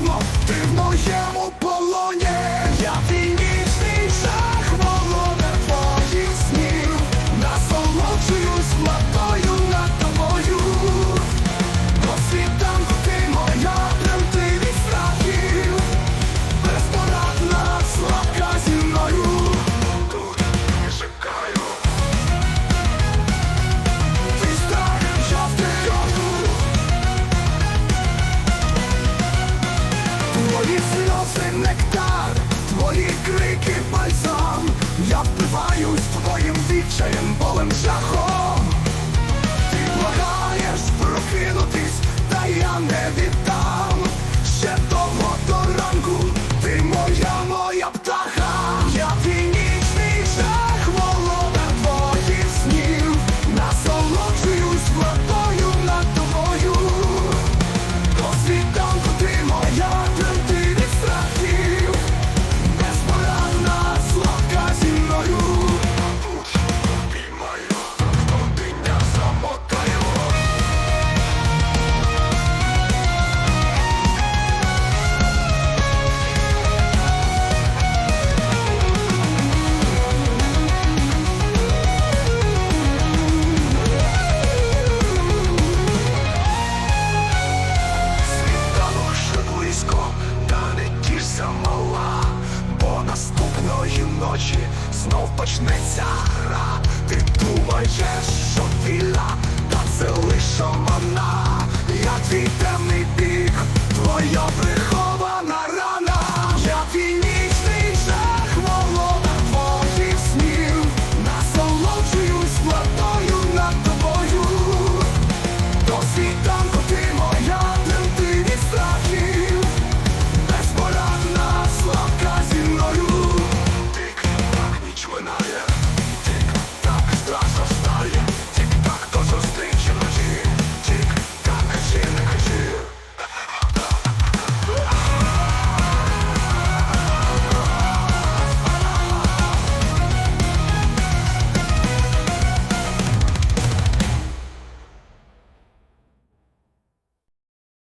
марно, ти в моєму полоні. Чаєм полем шахом почнеться гра.